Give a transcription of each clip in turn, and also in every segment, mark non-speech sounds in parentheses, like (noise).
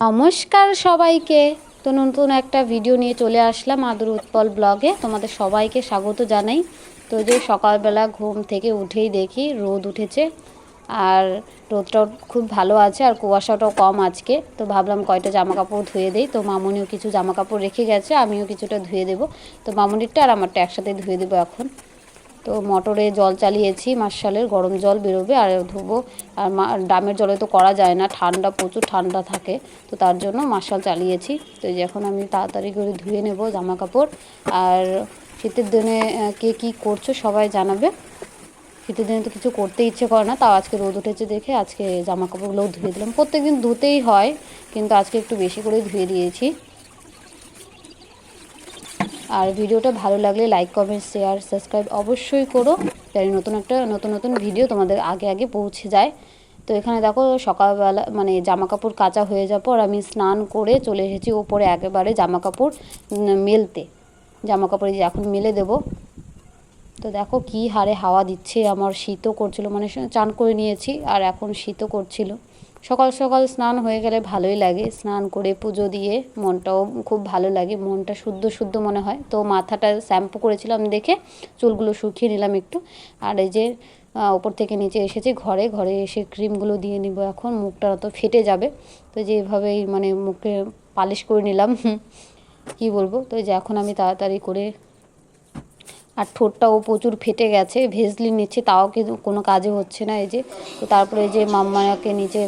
নমস্কার সবাইকে। তো নতুন একটা ভিডিও নিয়ে চলে আসলাম আদর উৎপল ব্লগে তোমাদের সবাইকে স্বাগত জানাই। তো যে সকালবেলা ঘুম থেকে উঠেই দেখি রোদ উঠেছে। আর রোদটাও খুব ভালো আছে আর কুয়াশাটাও কম আজকে। তো ভাবলাম কয়টা জামা কাপড় ধুয়ে দিই। তো মামুনিও কিছু জামা কাপড় রেখে গেছে, আমিও কিছুটা ধুয়ে দেবো। তো মামুনিরটা আর আমারটা একসাথে ধুয়ে দেবো এখন। তো মোটরে জল চালিয়েছি, মার্শালের গরম জল বেরোবে আর ধুবো। আর ডামের জলে তো করা যায় না, ঠান্ডা, প্রচুর ঠান্ডা থাকে। তো তার জন্য মার্শাল চালিয়েছি। তো এখন আমি তাড়াতাড়ি করে ধুয়ে নেব জামা কাপড় আর শীতের দিনে কে কী করছ সবাই জানাবে। শীতের দিনে তো কিছু করতে ইচ্ছে করে না, তাও আজকে রোদ উঠেছে দেখে আজকে জামা কাপড়গুলোও ধুয়ে দিলাম। প্রত্যেকদিন ধুতেই হয়, কিন্তু আজকে একটু বেশি করে ধুয়ে দিয়েছি। আর ভিডিওটা ভালো লাগলে লাইক কমেন্ট শেয়ার সাবস্ক্রাইব অবশ্যই করো। তাই নতুন একটা, নতুন নতুন ভিডিও তোমাদের আগে আগে পৌঁছে যায়। তো এখানে দেখো সকালবেলা মানে জামা কাপড় কাচা হয়ে যাওয়ার পর আমি স্নান করে চলে এসেছি ওপরে একেবারে জামা কাপড় মেলতে। জামা কাপড় যে এখন মেলে দেবো। তো দেখো কি হারে হাওয়া দিচ্ছে, আমার শীতও করছিল মানে চান করে নিয়েছি, আর এখন শীতও করছিল। সকাল সকাল স্নান হয়ে গেলে ভালোই লাগে। স্নান করে পুজো দিয়ে মনটাও খুব ভালো লাগে, মনটা শুদ্ধ শুদ্ধ মনে হয়। তো মাথাটা শ্যাম্পু করেছিলাম দেখে চুলগুলো শুকিয়ে নিলাম একটু। আর এই যে ওপর থেকে নিচে এসেছি ঘরে ঘরে এসে ক্রিমগুলো দিয়ে নিব এখন, মুখটা তো ফেটে যাবে। তো যে এভাবেই মানে মুখে পালিশ করে নিলাম। (laughs) কি বলব? তো যে এখন আমি তাড়াতাড়ি করে আর ঠোঁটটাও প্রচুর ফেটে গেছে, ভেজলি নিচ্ছে, তাও কিন্তু কোনো কাজে হচ্ছে না এই যে। তো তারপরে যে মাম্মাকে নিচে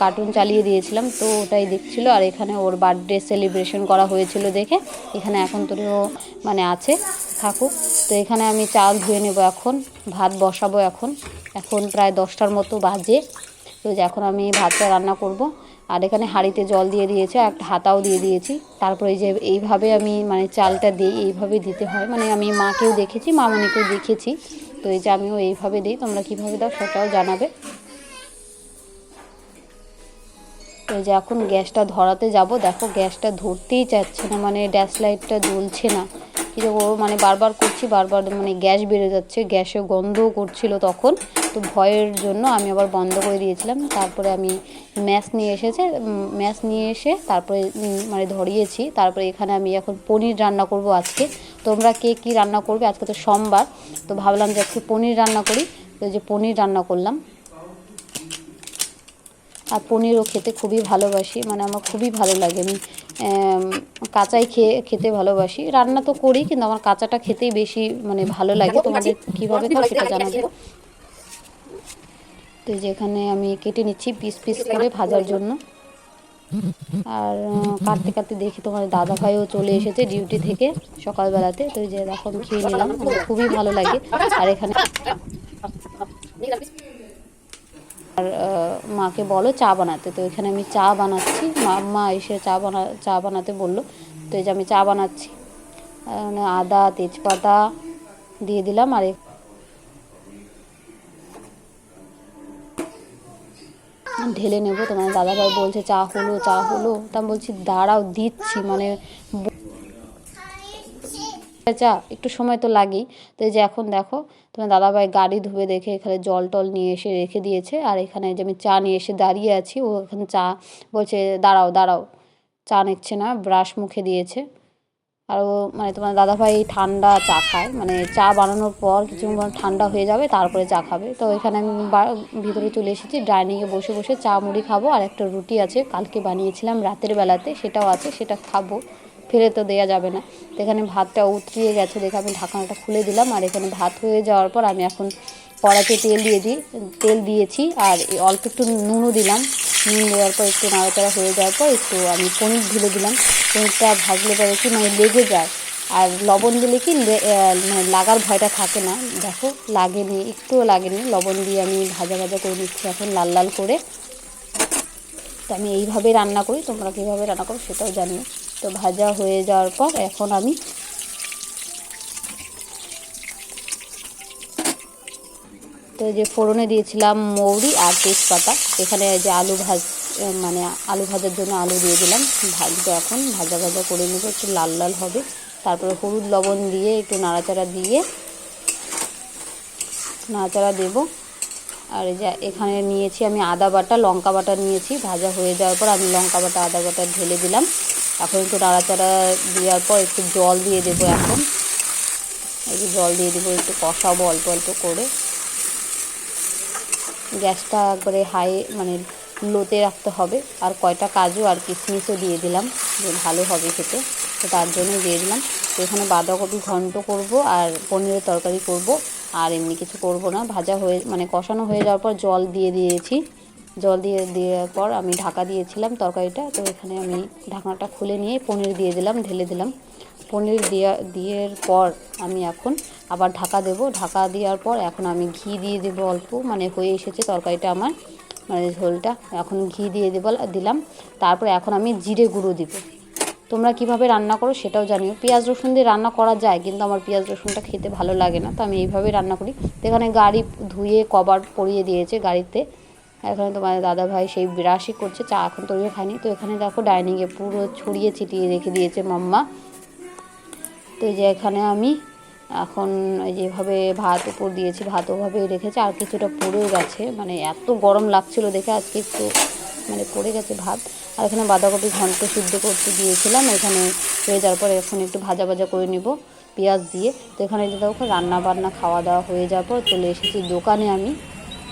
কার্টুন চালিয়ে দিয়েছিলাম, তো ওটাই দেখছিল। আর এখানে ওর বার্থডে সেলিব্রেশন করা হয়েছিল দেখে, এখানে এখন তো মানে আছে, থাকুক। তো এখানে আমি চাল ধুয়ে নেব এখন, ভাত বসাবো এখন। এখন প্রায় দশটার মতো বাজে। তো এখন আমি ভাতটা রান্না করব। আর এখানে হাঁড়িতে জল দিয়ে দিয়েছে, একটা হাতাও দিয়ে দিয়েছি। তারপরে যে এইভাবে আমি মানে চালটা দিই, এইভাবে দিতে হয়। মানে আমি মাকেও দেখেছি, মামনিকেও দেখেছি। তো এই যে আমিও এইভাবে দিই, তোমরা কীভাবে দাও সেটাও জানাবে। এই যে এখন গ্যাসটা ধরাতে যাব। দেখো গ্যাসটা ধরতেই চাচ্ছে না মানে ড্যাশ লাইটটা জ্বলছে না। কিন্তু ও মানে বারবার করছি, বারবার মানে গ্যাস বেড়ে যাচ্ছে গ্যাসে গন্ধও করছিল তখন। তো ভয়ের জন্য আমি আবার বন্ধ করে দিয়েছিলাম। তারপরে আমি ম্যাশ নিয়ে এসেছে ম্যাশ নিয়ে এসে তারপরে মানে ধরিয়েছি। তারপরে এখানে আমি এখন পনির রান্না করব আজকে। তোমরা কে কী রান্না করবে? আজকে তো সোমবার। তো ভাবলাম যে আজকে পনির রান্না করি। তো যে পনির রান্না করলাম। আর পনিরও খেতে খুবই ভালোবাসি। মানে আমার খুবই ভালো লাগে। আমি কাঁচাই খেয়ে খেতে ভালোবাসি। রান্না তো করি কিন্তু আমার কাঁচাটা খেতেই বেশি মানে ভালো লাগে। তোমাদের কীভাবে খাও সেটা জানাবে তো এই যে এখানে আমি কেটে নিচ্ছি পিস পিস করে ভাজার জন্য। আর কাটতে কাটতে দেখি তোমার দাদা ভাইও চলে এসেছে ডিউটি থেকে সকালবেলাতে। তো যে এখন খেয়ে নিলাম খুবই ভালো লাগে। আর এখানে আর মাকে বলো চা বানাতে। তো এখানে আমি চা বানাচ্ছি। মা এসে চা বানা, চা বানাতে বলল। তো এই যে আমি চা বানাচ্ছি। মানে আদা, তেজপাতা দিয়ে দিলাম। আর ঢেলে নেব। তোমার দাদাভাই বলছে, চা হলো চা হলো। তা বলছি, দাঁড়াও, দিচ্ছি। মানে চা, একটু সময় তো লাগেই। তো এই যে এখন দেখো তোমার দাদাভাই গাড়ি ধুয়ে দেখে এখানে জল টল নিয়ে এসে রেখে দিয়েছে। আর এখানে যে আমি চা নিয়ে এসে দাঁড়িয়ে আছি, ও এখানে চা বলছে, দাঁড়াও দাঁড়াও। চা নিচ্ছে না, ব্রাশ মুখে দিয়েছে। আর মানে তোমার দাদাভাই ঠান্ডা চা খায়। মানে চা বানানোর পর কিছুক্ষণ ঠান্ডা হয়ে যাবে, তারপরে চা খাবে। তো এখানে আমি ভিতরে চলে এসেছি ডাইনিংয়ে বসে বসে চা মুড়ি খাব। আর একটা রুটি আছে, কালকে বানিয়েছিলাম রাতের বেলাতে, সেটাও আছে, সেটা খাব। ফেলে তো দেওয়া যাবে না। তো এখানে ভাতটা উতরিয়ে গেছে দেখে আমি ঢাকনাটা খুলে দিলাম। আর এখানে ভাত হয়ে যাওয়ার পর আমি এখন কড়াতে তেল দিয়ে দিই, তেল দিয়েছি। আর অল্প একটু নুনও দিলাম। নুন দেওয়ার পর একটু নাড়াচাড়া হয়ে যাওয়ার পর একটু আমি পনির ঢেলে দিলাম। পনিরটা ভাজলে পরে কি মানে লেগে যায়। আর লবণ দিলে কি মানে লাগার ভয়টা থাকে না। দেখো, লাগেনি, একটুও লাগেনি। লবণ দিয়ে আমি ভাজা ভাজা করে নিচ্ছি এখন লাল লাল করে। তো আমি এইভাবে রান্না করি। তোমরা কীভাবে রান্না করো সেটাও জানি তো ভাজা হয়ে যাওয়ার পর এখন আমি তো যে ফোড়নে দিয়েছিলাম মৌরি আর তেজপাতা। এখানে যে আলু ভাজ মানে আলু ভাজার জন্য আলু দিয়ে দিলাম। ভাজবো এখন, ভাজা ভাজা করে নেব, একটু লাল লাল হবে। তারপরে হলুদ লবণ দিয়ে একটু নাড়াচাড়া দিয়ে নাড়াচাড়া দেবো। আর এই যে এখানে নিয়েছি আমি আদা বাটা, লঙ্কা বাটা নিয়েছি। ভাজা হয়ে যাওয়ার পর আমি লঙ্কা বাটা, আদা বাটা ঢেলে দিলাম। এখন একটু নাড়াচাড়া দেওয়ার পর একটু জল দিয়ে দেবো এখন। যে জল দিয়ে দেবো, একটু কষাবো অল্প অল্প করে। গ্যাসটা একবারে হাই মানে লোতে রাখতে হবে। আর কয়টা কাজু আর কিশমিশও দিয়ে দিলাম, যে ভালো হবে খেতে। তো তার জন্য দিয়ে দিলাম। তো এখানে বাঁধাকপি ঘন্ট করব আর পনিরের তরকারি করব। আর এমনি কিছু করব না। ভাজা হয়ে মানে কষানো হয়ে যাওয়ার পর জল দিয়ে দিয়েছি। জল দিয়ে, দেওয়ার পর আমি ঢাকা দিয়েছিলাম তরকারিটা। তো এখানে আমি ঢাকনাটা খুলে নিয়ে পনির দিয়ে দিলাম, ঢেলে দিলাম। পনির দেওয়া দিয়ের পর আমি এখন আবার ঢাকা দেব। ঢাকা দেওয়ার পর এখন আমি ঘি দিয়ে দেবো অল্প মানে হয়ে এসেছে তরকারিটা আমার মানে ঝোলটা। এখন ঘি দিয়ে দেবো, দিলাম। তারপর এখন আমি জিরে গুঁড়ো দিব। তোমরা কীভাবে রান্না করো সেটাও জানিও। পেঁয়াজ রসুন দিয়ে রান্না করা যায়, কিন্তু আমার পেঁয়াজ রসুনটা খেতে ভালো লাগে না, তো আমি এইভাবেই রান্না করি। তো এখানে গাড়ি ধুয়ে কভার পরিয়ে দিয়েছে গাড়িতে। এখানে তোমার দাদা ভাই সেই বিরাশি করছে, চা এখন তৈরি খায়নি তো এখানে দেখো ডাইনিংয়ে পুরো ছড়িয়ে ছিটিয়ে রেখে দিয়েছে মাম্মা। তো এই যে এখানে আমি এখন যেভাবে ভাত উপর দিয়েছি ভাত ওভাবে রেখেছি। আর কিছুটা পড়েও গেছে মানে এত গরম লাগছিল দেখে আজকে একটু মানে পড়ে গেছে ভাত। আর এখানে বাঁধাকপি ঘন্ট সিদ্ধ করতে দিয়েছিলাম, এখানে হয়ে যাওয়ার পর এখন একটু ভাজা ভাজা করে নিব পেঁয়াজ দিয়ে। তো এখানে দেখো রান্না বান্না খাওয়া দাওয়া হয়ে যাওয়ার পর চলে এসেছি দোকানে আমি।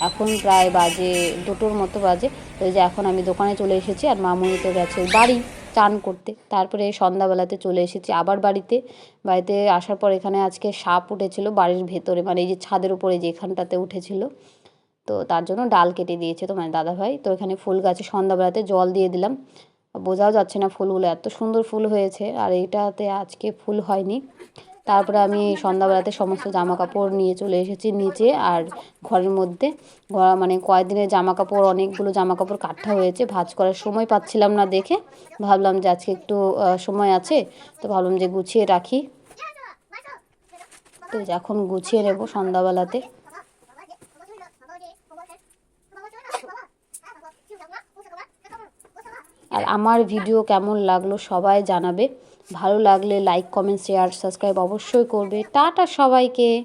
এখন প্রায় বাজে, দুটোর মতো বাজে। তো যে এখন আমি দোকানে চলে এসেছি আর মামুনি তো গেছে বাড়ি চান করতে। তারপরে সন্ধ্যাবেলাতে চলে এসেছি আবার বাড়িতে। বাড়িতে আসার পর এখানে আজকে সাপ উঠেছিল বাড়ির ভেতরে মানে এই যে ছাদের উপরে যে এখানটাতে উঠেছিল। তো তার জন্য ডাল কেটে দিয়েছে তো মানে দাদাভাই। তো এখানে ফুল গাছে সন্ধ্যাবেলাতে জল দিয়ে দিলাম। বোঝাও যাচ্ছে না ফুলগুলো, এত সুন্দর ফুল হয়েছে। আর এইটাতে আজকে ফুল হয়নি। তারপরে আমি সন্ধ্যাবেলাতে সমস্ত জামা কাপড় নিয়ে চলে এসেছি নিচে আর ঘরের মধ্যে। মানে কয়েকদিনের জামা কাপড় অনেকগুলো জামা কাপড় কাঠা হয়েছে। ভাজ করার সময় পাচ্ছিলাম না দেখে। ভাবলাম যে আজকে একটু সময় আছে, তো ভাবলাম যে গুছিয়ে রাখি। তো এখন গুছিয়ে নেব সন্ধ্যাবেলাতে। আর আমার ভিডিও কেমন লাগল সবাই জানাবে। ভালো লাগলে লাইক কমেন্ট শেয়ার সাবস্ক্রাইব অবশ্যই করবে। টাটা সবাইকে।